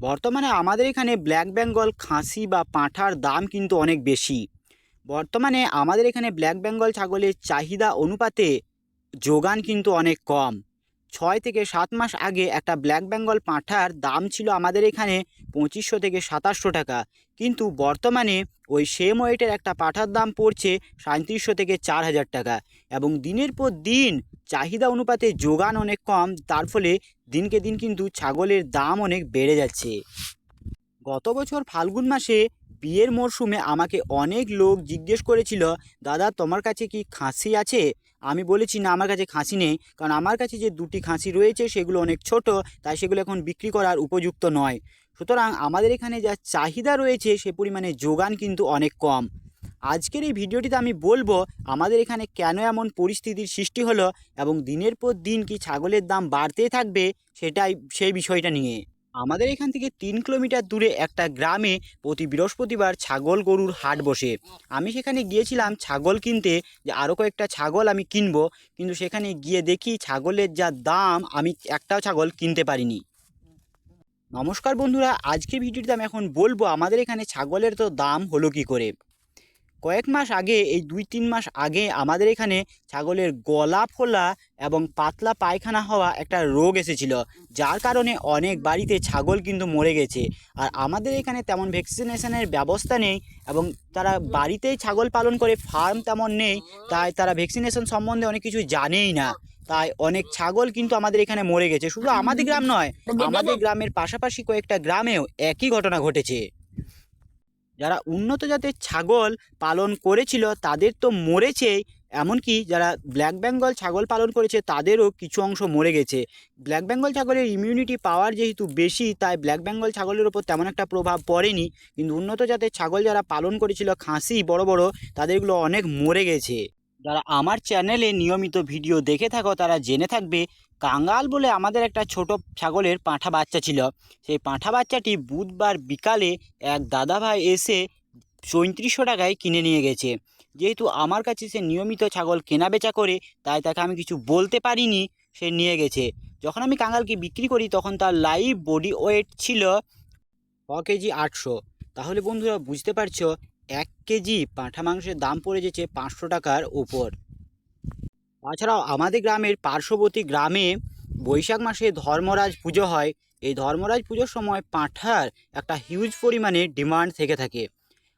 বর্তমানে আমাদের এখানে ব্ল্যাক বেঙ্গল খাসি বা পাঁঠার দাম কিন্তু অনেক বেশি। বর্তমানে আমাদের এখানে ব্ল্যাক বেঙ্গল ছাগলের চাহিদা অনুপাতে যোগান কিন্তু অনেক কম। ছয় থেকে সাত মাস আগে একটা ব্ল্যাক বেঙ্গল পাঁঠার দাম ছিল আমাদের এখানে পঁচিশশো থেকে সাতাশশো টাকা। কিন্তু বর্তমানে ওই সেম ওয়েটের একটা পাঁঠার দাম পড়ছে সাঁত্রিশশো থেকে চার হাজার টাকা এবং দিনের পর দিন চাহিদা অনুপাতে যোগান অনেক কম, তার ফলে দিনকে দিন কিন্তু ছাগলের দাম অনেক বেড়ে যাচ্ছে। গত বছর ফাল্গুন মাসে বিয়ের মরশুমে আমাকে অনেক লোক জিজ্ঞেস করেছিল, দাদা, তোমার কাছে কি খাসি আছে? আমি বলেছি না, আমার কাছে খাসি নেই, কারণ আমার কাছে যে দুটি খাসি রয়েছে সেগুলো অনেক ছোট, তাই সেগুলো এখন বিক্রি করার উপযুক্ত নয়। সুতরাং আমাদের এখানে যা চাহিদা রয়েছে সে পরিমাণে যোগান কিন্তু অনেক কম। আজকের এই ভিডিওটিতে আমি বলব, আমাদের এখানে কেন এমন পরিস্থিতির সৃষ্টি হলো এবং দিনের পর দিন কি ছাগলের দাম বাড়তেই থাকবে সেটাই, সেই বিষয়টা নিয়ে। আমাদের এখান থেকে তিন কিলোমিটার দূরে একটা গ্রামে প্রতি বৃহস্পতিবার ছাগল গরুর হাট বসে। আমি সেখানে গিয়েছিলাম ছাগল কিনতে, যে আরও কয়েকটা ছাগল আমি কিনবো। কিন্তু সেখানে গিয়ে দেখি ছাগলের যা দাম, আমি একটাও ছাগল কিনতে পারিনি। নমস্কার বন্ধুরা আজকে ভিডিওটিতে আমি এখন বলব, আমাদের এখানে ছাগলের তো দাম হলো কি করে? কয়েক মাস আগে, এই দুই তিন মাস আগে আমাদের এখানে ছাগলের গলা ফোলা এবং পাতলা পায়খানা হওয়া একটা রোগ এসেছিল। যার কারণে অনেক বাড়িতে ছাগল কিন্তু মরে গেছে। আর আমাদের এখানে তেমন ভ্যাকসিনেশনের ব্যবস্থা নেই এবং তারা বাড়িতেই ছাগল পালন করে, ফার্ম তেমন নেই, তাই তারা ভ্যাকসিনেশন সম্বন্ধে অনেক কিছু জানেই না। তাই অনেক ছাগল কিন্তু আমাদের এখানে মরে গেছে। শুধু আমাদের গ্রাম নয়, আমাদের গ্রামের পাশাপাশি কয়েকটা গ্রামেও একই ঘটনা ঘটেছে। যারা উন্নত জাতের ছাগল পালন করেছিল তাদের তো মরেছেই এমনকি যারা ব্ল্যাক বেঙ্গল ছাগল পালন করেছে তাদেরও কিছু অংশ মরে গেছে। ব্ল্যাক বেঙ্গল ছাগলের ইমিউনিটি পাওয়ার যেহেতু বেশি, তাই ব্ল্যাক বেঙ্গল ছাগলের ওপর তেমন একটা প্রভাব পড়েনি। কিন্তু উন্নত জাতের ছাগল যারা পালন করেছিল খাসি, বড় বড় তাদেরগুলো অনেক মরে গেছে। যারা আমার চ্যানেলে নিয়মিত ভিডিও দেখে থাকো, তারা জেনে থাকবে কাঙ্গাল বলে আমাদের একটা ছোট ছাগলের পাঁঠা বাচ্চা ছিল। সেই পাঁঠা বাচ্চাটি বুধবার বিকালে এক দাদাভাই এসে চৈত্রিশশো টাকায় কিনে নিয়ে গেছে। যেহেতু আমার কাছে সে নিয়মিত ছাগল কেনা বেচা করে, তাই তাকে আমি কিছু বলতে পারিনি, সে নিয়ে গেছে। যখন আমি কাঙ্গালকে বিক্রি করি, তখন তার লাইভ বডি ওয়েট ছিল ক কেজি আটশো। তাহলে বন্ধুরা বুঝতে পারছ এক কেজি পাঁঠা মাংসের দাম পড়ে যেছে পাঁচশো টাকার উপর। তাছাড়াও আমাদের গ্রামের পার্শ্ববর্তী গ্রামে বৈশাখ মাসে ধর্মরাজ পুজো হয়। এই ধর্মরাজ পুজোর সময় পাঁঠার একটা হিউজ পরিমাণে ডিমান্ড থেকে থাকে।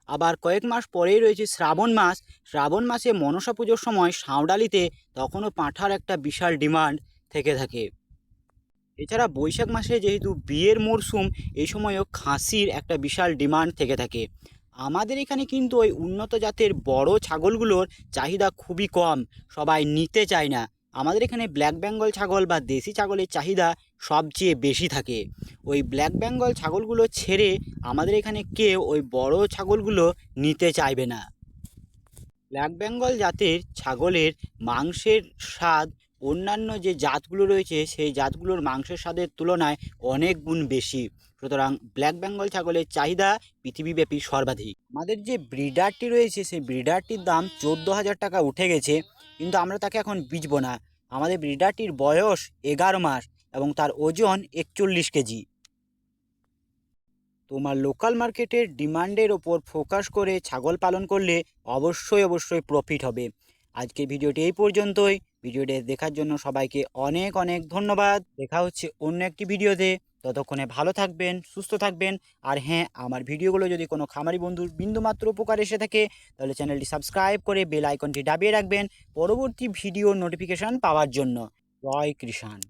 আবার কয়েক মাস পরেই রয়েছে শ্রাবণ মাস। শ্রাবণ মাসে মনসা পুজোর সময় সাঁওডালিতে তখনও পাঁঠার একটা বিশাল ডিমান্ড থেকে থাকে। এছাড়া বৈশাখ মাসে যেহেতু বিয়ের মরশুম এই সময়ও খাসির একটা বিশাল ডিমান্ড থেকে থাকে। আমাদের এখানে কিন্তু ওই উন্নত জাতের বড় ছাগলগুলোর চাহিদা খুবই কম, সবাই নিতে চায় না। আমাদের এখানে ব্ল্যাক বেঙ্গল ছাগল বা দেশি ছাগলের চাহিদা সবচেয়ে বেশি থাকে। ওই ব্ল্যাক বেঙ্গল ছাগলগুলো ছেড়ে আমাদের এখানে কেউ ওই বড় ছাগলগুলো নিতে চাইবে না। ব্ল্যাক বেঙ্গল জাতের ছাগলের মাংসের স্বাদ অন্যান্য যে জাতগুলো রয়েছে, সেই জাতগুলোর মাংসের স্বাদের তুলনায় অনেক গুণ বেশি। সুতরাং ব্ল্যাক বেঙ্গল ছাগলের চাহিদা পৃথিবীব্যাপী সর্বাধিক। আমাদের যে ব্রিডারটি রয়েছে, সেই ব্রিডারটির দাম চোদ্দ হাজার টাকা উঠে গেছে, কিন্তু আমরা তাকে এখন বিচবো না। আমাদের ব্রিডারটির বয়স এগারো মাস এবং তার ওজন একচল্লিশ কেজি। তোমার লোকাল মার্কেটের ডিমান্ডের ওপর ফোকাস করে ছাগল পালন করলে অবশ্যই অবশ্যই প্রফিট হবে। আজকে ভিডিওটি এই পর্যন্তই। ভিডিওটি দেখার জন্য সবাইকে অনেক অনেক ধন্যবাদ। দেখা হচ্ছে অন্য একটি ভিডিওতে। ততক্ষণে ভালো থাকবেন, সুস্থ থাকবেন। আর হ্যাঁ আমার ভিডিওগুলো যদি কোনো খামারি বন্ধুর বিন্দুমাত্র উপকার এসে থাকে, তাহলে চ্যানেলটি সাবস্ক্রাইব করে বেল আইকনটি দাবিয়ে রাখবেন পরবর্তী ভিডিও নোটিফিকেশান পাওয়ার জন্য। জয় কৃষাণ।